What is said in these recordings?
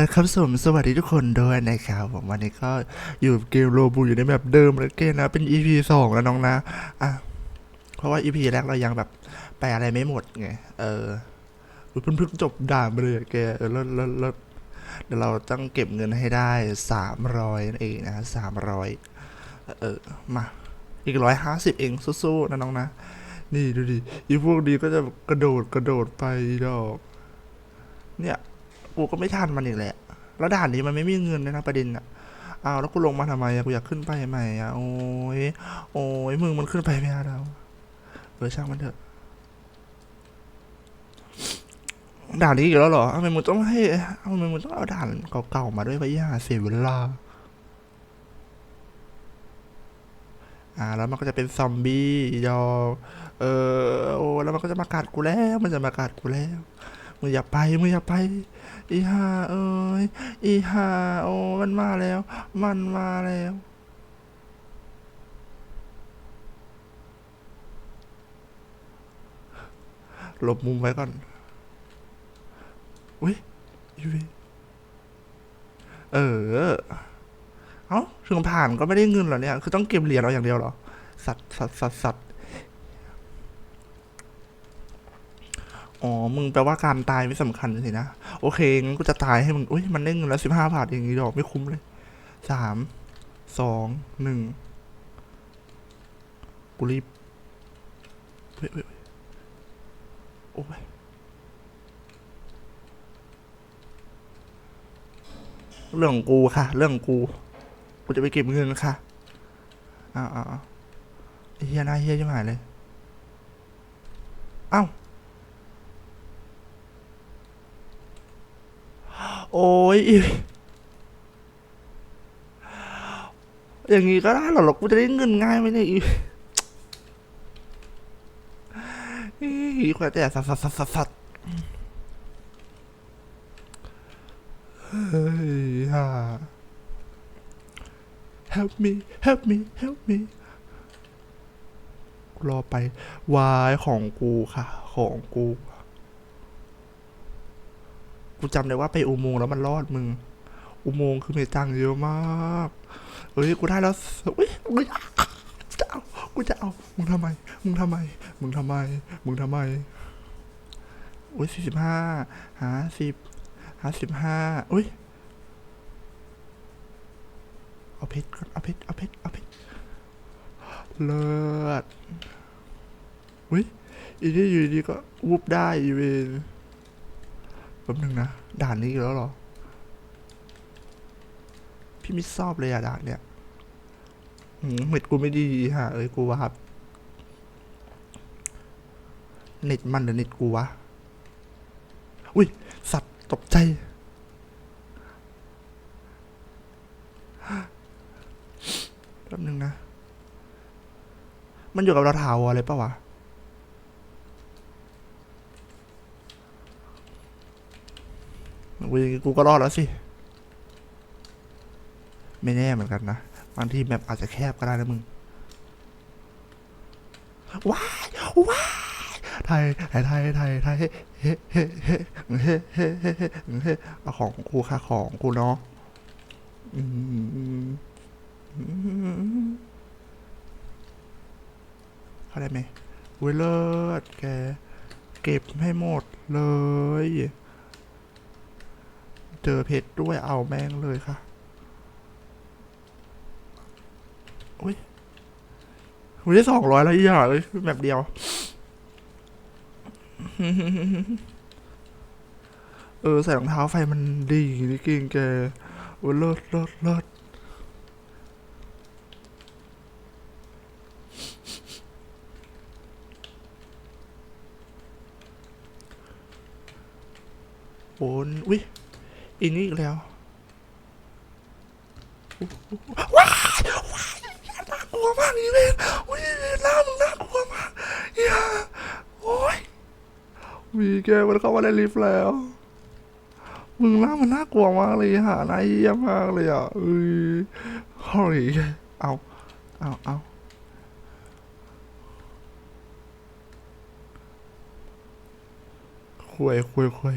ละครับสมสวัสดีทุกคนด้วยนะครับผมวันนี้ก็อยู่เกมโรบูอยู่ในแบบเดิมแล้วเกมนะเป็น EP สองแล้วน้องนะอะเพราะว่า EP แรกเรายังแบบไปอะไรไม่หมดไงเออเพิ่งเพิ่งจบด่านไปเลยแกเออแล้วแล้วแล้วเดี๋ยวเราต้องเก็บเงินให้ได้สามร้อยนั่นเองนะสามร้อยเออมาอีกร้อยห้าสิบเองสู้ๆนะน้องนะ นี่ดูดิอีพวกนี้ก็จะกระโดดกระโดดไปดอก เนี่ย กูก็ไม่ทันมันอีกแหละ แล้วด่านนี้มันไม่มีเงินเลยนะประเด็นอะอ้าวแล้วกูลงมาทำไมอะกูอยากขึ้นไปใหม่อะโอ้ยโอ้ยมึงมันขึ้นไปไม่ได้แล้วเออช่างมันเถอะด่านนี้อีกแล้วเหรอทำไมมึงต้องให้ทำไมมึงต้องเอาด่านเก่าๆมาด้วยวะย่าเสียเวลา อ่า แล้วมันก็จะเป็นซอมบี้ยอเออโอ้แล้วมันก็จะมากัดกูแล้ว มันจะมากัดกูแล้ว มึงอย่าไปมึงอย่าไป อีห่าเอ้ยอีห่าโอ้มันมาแล้ว มันมาแล้วหลบมุมไว้ก่อนอุ้ยอีเวเออ เอ้าถึงผ่านก็ไม่ได้เงินเหรอเนี่ย คือต้องเก็บเหรียญเราอย่างเดียวเหรอ สัตว์สัตว์สัตว์สัตว์ อ๋อ มึงแปลว่าการตายไม่สำคัญสินะ โอเค งั้นกูจะตายให้มึงอุ้ย มันได้เงินแล้วสิบห้าบาทอย่างนี้ดอกไม่คุ้มเลย สาม สอง หนึ่ง กูรีบเฮ้ยเฮ้ยโอ้ยเรื่องของกูค่ะ เรื่องของกู กูจะไปเก็บเงินค่ะอ้าวอ้าวอ้าวไอ้เฮียหน้าเฮียจะหายเลยเอ้า โอ้ยอย่างงี้ก็ได้หรอหรอกกูจะได้เงินง่ายไหมเนี่ยอีอีกว่าแต่สัตว์สัตว์สัตว์สัสัตว์เฮ้ยฮ่า help me help me help me รอไปวายของกูค่ะ ของกู กูจำได้ว่าไปอุโมงค์แล้วมันรอดมึง อุโมงค์คือมีตังค์เยอะมากเฮ้ยกูได้แล้วเฮ้ยเฮ้ยจะเอากูจะเอามึงทำไม มึงทำไม มึงทำไม มึงทำไมอุ้ยสี่สิบห้าหาสิบหาสิบห้าอุ้ยเอาเพชรก่อนเอาเพชรเอาเพชรเอาเพชรเลิศอุ้ยอีนี่อยู่ดีก็วูบได้อีเวน แป๊บนึงนะ ด่านนี้อีกแล้วเหรอ พี่ไม่ชอบเลยอะด่านเนี่ยหืมเน็ตกูไม่ดีฮะเอ้ยกูว่าครับ เน็ตมันหรือเน็ตกูวะ อุ้ย สัตว์ตกใจ แป๊บนึงนะ มันอยู่กับเราถาวรเลยปะวะ กูกูก็รอดแล้วสิ ไม่แน่เหมือนกันนะบางที่แมปอาจจะแคบก็ได้นะมึง ว้าย ว้ายไทย ไทย ไทยไทยเฮ้เฮ้เฮ้เฮ้เฮ้เฮ้เฮ้เอาของกูค่ะของกูเนาะเข้าได้ไหมเวลเลิศแก เก็บให้หมดเลย เจอเพชรด้วยเอาแม่งเลยค่ะอุ้ยอุ้ยได้สองร้อยแล้วอีกอย่างเลยแบบเดียว เออ ใส่รองเท้าไฟมันดีนี่เก่งแกโอ้เลิศเลิศเลิศโอ้อุ้ย อีนี่อีกแล้วว้ายว้ายน่ากลัวมากอีเวนอุ้ยหน้ามึงน่ากลัวมากอย่าโอ้ยวีแกมันเข้ามาในลิฟต์แล้ว มึงหน้ามันน่ากลัวมากเลยหาหน้าเยี่ยมากเลยอะเอ้ยเฮ้ยเอาเอาเอาคุยคุยคุย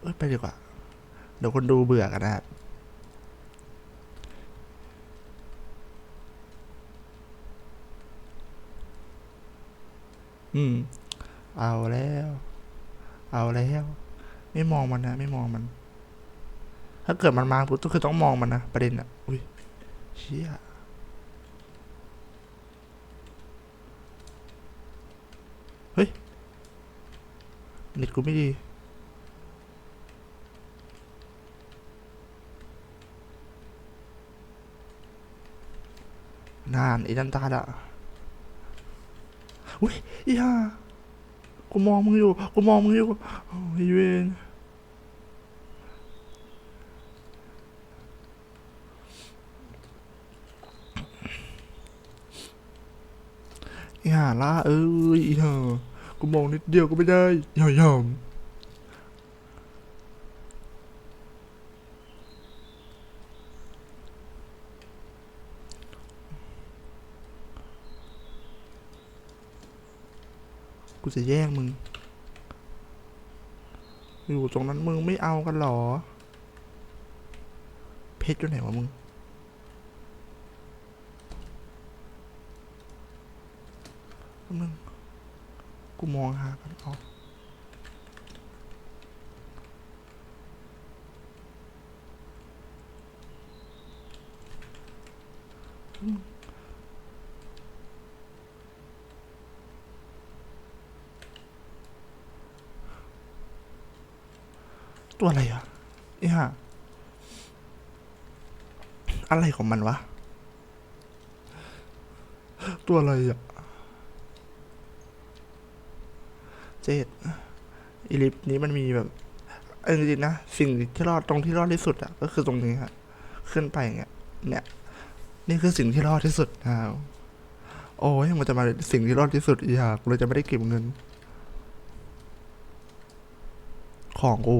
เอ้ยไปดีกว่า เดี๋ยวคนดูเบื่อกันนะครับอืม เอาแล้ว เอาแล้ว ไม่มองมันนะ ไม่มองมัน ถ้าเกิดมันมาปุ๊บก็คือต้องมองมันนะประเด็นอะอุ้ยเชี่ยเฮ้ยเน็ตกูไม่ดี นานไอ้นันตาละอุ้ยอีห่ากูมองมึงอยู่ กูมองมึงอยู่โอ้ยเวนอีห่าล่าเอ้ยอีห่ากูมองนิดเดียวก็ไม่ได้ย่อยอม กูจะแย่งมึง อยู่ตรงนั้นมึงไม่เอากันหรอ เพชรอยู่ไหนวะมึง มึง กูมองหากันออก ตัวอะไรอะไอ้ห่าอะไรของมันวะ ตัวอะไรอะเจ็ดอีลิฟนี้มันมีแบบเออจริงๆนะ สิ่งที่รอดตรงที่รอดที่สุดอะก็คือตรงนี้ฮะขึ้นไปอย่างเงี้ยเนี่ย นี่คือสิ่งที่รอดที่สุดนะครับโอ้ยมันจะมาสิ่งที่รอดที่สุดอีกกูเลยจะไม่ได้เก็บเงิน ของกู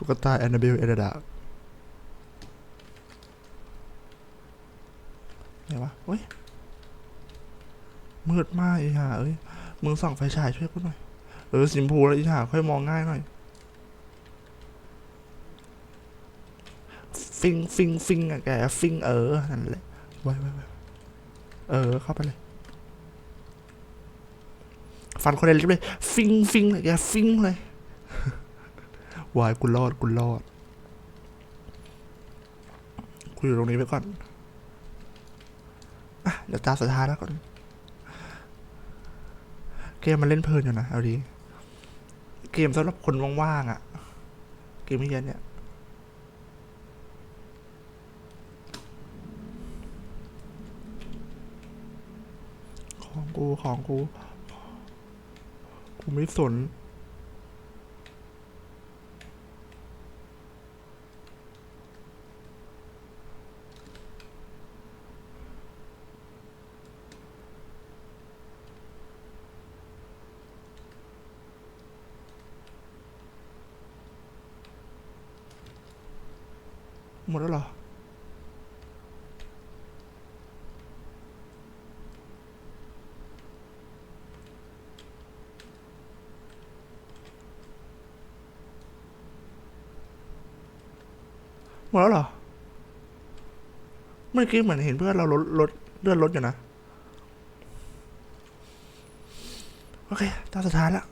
ตุ๊กตุ๊กตาแอนนาเบลเอเดดาไหนวะเฮ้ย มืดมากอีห่าเอ้ย มึงส่องไฟฉายช่วยกูหน่อย เออสิมพูแล้วอีห่าค่อยมองง่ายหน่อย ฟิงฟิงฟิงอะแก ฟิงเออ นั่นแหละไว้ไว้ไว้เออ เข้าไปเลย ฟันคนเดียวเลย ฟิงฟิงเลยแก ฟิงเลย วายกูรอดกูรอดกูอยู่ตรงนี้ไปก่อนอะเดี๋ยวตาสุดท้ายแล้วก่อนเกมมันเล่นเพลินอยู่นะเอาดีเกมสำหรับคนว่างๆอะ่ะ เกมไม่เยอะเนี่ยของกูของกู กูไม่สน หมดแล้วเหรอ หมดแล้วเหรอ เมื่อกี้เหมือนเห็นเพื่อนเราลดลดเลื่อนรถอยู่นะ โอเค ตาสุดท้ายแล้ว